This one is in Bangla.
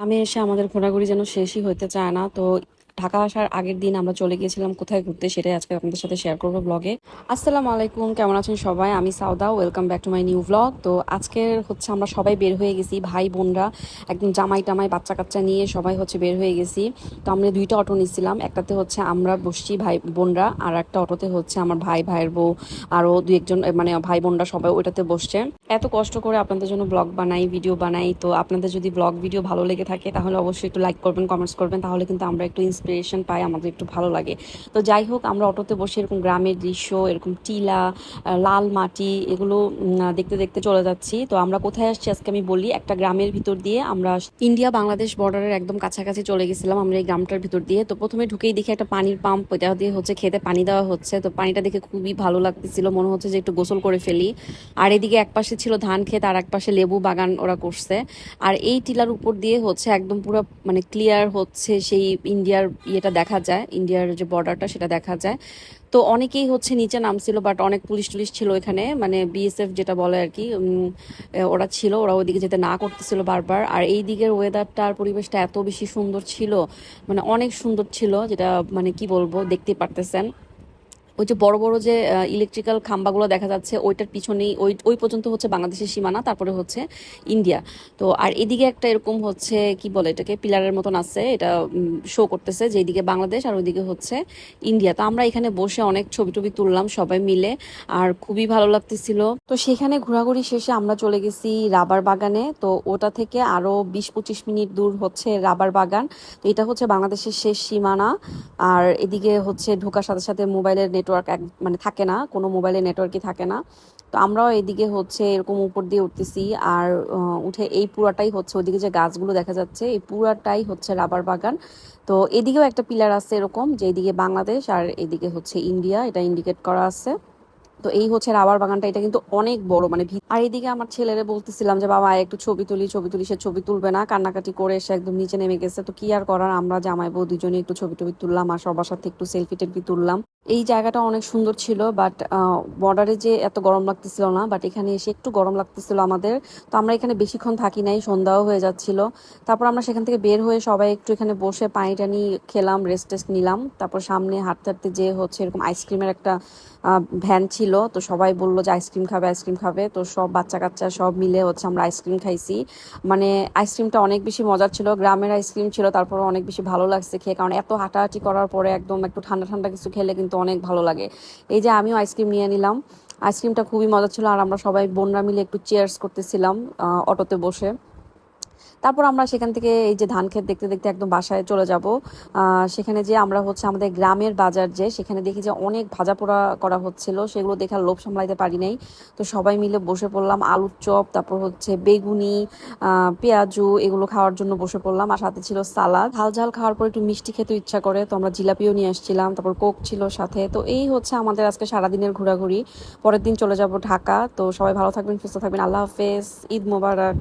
আমি এসে আমাদের ঘোরাঘুরি যেন শেষই হইতে চায় না তো ঢাকা আসার আগের দিন আমরা চলে গিয়েছিলাম কোথায় ঘুরতে সেটাই আজকে আপনাদের সাথে শেয়ার করব ব্লগে আসসালামু আলাইকুম, কেমন আছেন সবাই? আমি Sawda welcome back to my new blog তো আজকের হচ্ছে আমরা সবাই বের হয়ে গেছি, ভাই বোনরা, একদম জামাই টামাই, বাচ্চা কাচ্চা নিয়ে সবাই হচ্ছে বের হয়ে গেছি। তো আমরা দুইটা অটো নিয়েছিলাম একটাতে হচ্ছে আমরা বসছি ভাই বোনরা, আর একটা অটোতে হচ্ছে আমার ভাই, ভাইয়ের বউ, আরও দু একজন মানে ভাই বোনরা সবাই ওইটাতে বসছে। এত কষ্ট করে আপনাদের জন্য ব্লগ বানাই ভিডিও বানাই, তো আপনাদের যদি ব্লগ ভিডিও ভালো লেগে থাকে তাহলে অবশ্যই একটু লাইক করবেন কমেন্টস করবেন, তাহলে কিন্তু আমরা একটু ইন্সপিরেশন পাই, আমাদের একটু ভালো লাগে। তো যাই হোক, আমরা অটোতে বসে এরকম গ্রামের দৃশ্য, এরকম টিলা লাল মাটি, এগুলো দেখতে দেখতে চলে যাচ্ছি। তো আমরা কোথায় আসছি আজকে আমি বলি, একটা গ্রামের ভিতর দিয়ে আমরা ইন্ডিয়া বাংলাদেশ বর্ডারের একদম কাছাকাছি চলে গেছিলাম আমরা এই গ্রামটার ভিতর দিয়ে। তো প্রথমে ঢুকেই দেখি একটা পানির পাম্প, এটা দিয়ে হচ্ছে খেতে পানি দেওয়া হচ্ছে। তো পানিটা দেখে খুবই ভালো লাগতেছিল, মনে হচ্ছে যে একটু গোসল করে ফেলি। আর এদিকে এক পাশে ছিল ধান ক্ষেত, আর এক পাশে লেবু বাগান ওরা করছে। আর এই টিলার উপর দিয়ে হচ্ছে একদম পুরো মানে ক্লিয়ার হচ্ছে সেই ইন্ডিয়ার ইয়েটা দেখা যায়, ইন্ডিয়ার যে বর্ডারটা সেটা দেখা যায়। তো অনেকেই হচ্ছে নিচে নামছিল বাট অনেক পুলিশ টুলিশ ছিল এখানে। মানে বিএসএফ যেটা বলে আর কি ওরা ছিল, ওরা ওইদিকে যেতে না করতেছিল বারবার। আর এই দিকের ওয়েদারটা আর পরিবেশটা এত বেশি সুন্দর ছিল মানে অনেক সুন্দর ছিল, যেটা মানে কি বলব, দেখতে পারতেছেন। ওই যে বড় বড় যে ইলেকট্রিক্যাল খাম্বাগুলো দেখা যাচ্ছে, ওইটার পিছনেই, ওই ওই পর্যন্ত হচ্ছে বাংলাদেশের সীমানা, তারপরে হচ্ছে ইন্ডিয়া। তো, আর এদিকে একটা এরকম হচ্ছে, কি বলে এটাকে, পিলারের মতন আছে, এটা শো করতেছে যে এইদিকে বাংলাদেশ আর ওইদিকে হচ্ছে ইন্ডিয়া। তো আমরা এখানে বসে অনেক ছবি টবি তুললাম সবাই মিলে, আর খুবই ভালো লাগতেছিল। তো সেখানে ঘোরাঘুরি শেষে আমরা চলে গেছি রাবার বাগানে। তো ওটা থেকে আরও বিশ পঁচিশ মিনিট দূর হচ্ছে রাবার বাগান। তো এটা হচ্ছে বাংলাদেশের শেষ সীমানা। আর এদিকে হচ্ছে ঢোকার সাথে সাথে মোবাইলের নেটওয়ার্ক এক মানে থাকে না, কোনো মোবাইলের নেটওয়ার্কই থাকে না। তো আমরাও এদিকে হচ্ছে এরকম উপর দিয়ে উঠতেছি আর উঠে এই পুরাটাই হচ্ছে ওদিকে যে গাছগুলো দেখা যাচ্ছে, এই পুরাটাই হচ্ছে রাবার বাগান। তো এদিকেও একটা পিলার আছে এরকম, যে এদিকে বাংলাদেশ আর এদিকে হচ্ছে ইন্ডিয়া, এটা ইন্ডিকেট করা আছে। তো এই হচ্ছে রাবার বাগানটা, এটা কিন্তু অনেক বড় মানে আর এদিকে আমার ছেলেরে বলতেছিলাম যে, বাবা, একটু ছবি তুলি ছবি তুলি, সে ছবি তুলবে না। কান্নাকাটি করে এসে একদম নিচে নেমে গেছে। তো কি আর করার, আমরা জামাই বউ দুজনে একটু ছবি টবি তুললাম আর সবার সাথে একটু সেলফি টেলফি তুললাম। এই জায়গাটা অনেক সুন্দর ছিল বাট বর্ডারে যে এত গরম লাগতেছিল না বাট এখানে এসে একটু গরম লাগতেছিল আমাদের। তো আমরা এখানে বেশিক্ষণ থাকি নাই, সন্ধ্যাও হয়ে যাচ্ছিল। তারপর আমরা সেখান থেকে বের হয়ে সবাই একটু এখানে বসে পানি টানি খেলাম রেস্ট টেস্ট নিলাম। তারপর সামনে হাঁটতে হাঁটতে যে হচ্ছে এরকম আইসক্রিমের একটা ভ্যান ছিল, তো সবাই বলল যে আইসক্রিম খাবে আইসক্রিম খাবে। তো সব বাচ্চা কাচ্চা সব মিলে হচ্ছে আমরা আইসক্রিম খাইছি। মানে আইসক্রিমটা অনেক বেশি মজার ছিল, গ্রামের আইসক্রিম ছিল তারপর অনেক বেশি ভালো লাগছে খেয়ে। কারণ এত হাঁটাহাঁটি করার পরে একদম একটু ঠান্ডা ঠান্ডা কিছু খেলে কিন্তু অনেক ভালো লাগে। এই যে আমিও আইসক্রিম নিয়ে নিলাম। আইসক্রিমটা খুবই মজা ছিল আর আমরা সবাই বোনরা মিলে একটু চেয়ার্স করতেছিলাম অটোতে বসে। তারপর আমরা সেখান থেকে এই যে ধান ক্ষেত দেখতে দেখতে একদম বাসায় চলে যাব। সেখানে যে আমরা হচ্ছে আমাদের গ্রামের বাজার যে, সেখানে দেখি যে অনেক ভাজা পোড়া করা হচ্ছিল, সেগুলো দেখে আর লোভ সামলাইতে পারি নাই। তো সবাই মিলে বসে পড়লাম, আলুর চপ, তারপর হচ্ছে বেগুনি পেঁয়াজু এগুলো খাওয়ার জন্য বসে পড়লাম। আর সাথে ছিল সালাদ। ঝাল ঝাল খাওয়ার পর একটু মিষ্টি খেতে ইচ্ছা করে, তো আমরা জিলাপিও নিয়ে আসছিলাম, তারপর কোক ছিল সাথে। তো এই হচ্ছে আমাদের আজকে সারাদিনের ঘোরাঘুরি। পরের দিন চলে যাব ঢাকা। তো সবাই ভালো থাকবেন, সুস্থ থাকবেন। আল্লাহ হাফেজ। ঈদ মোবারক।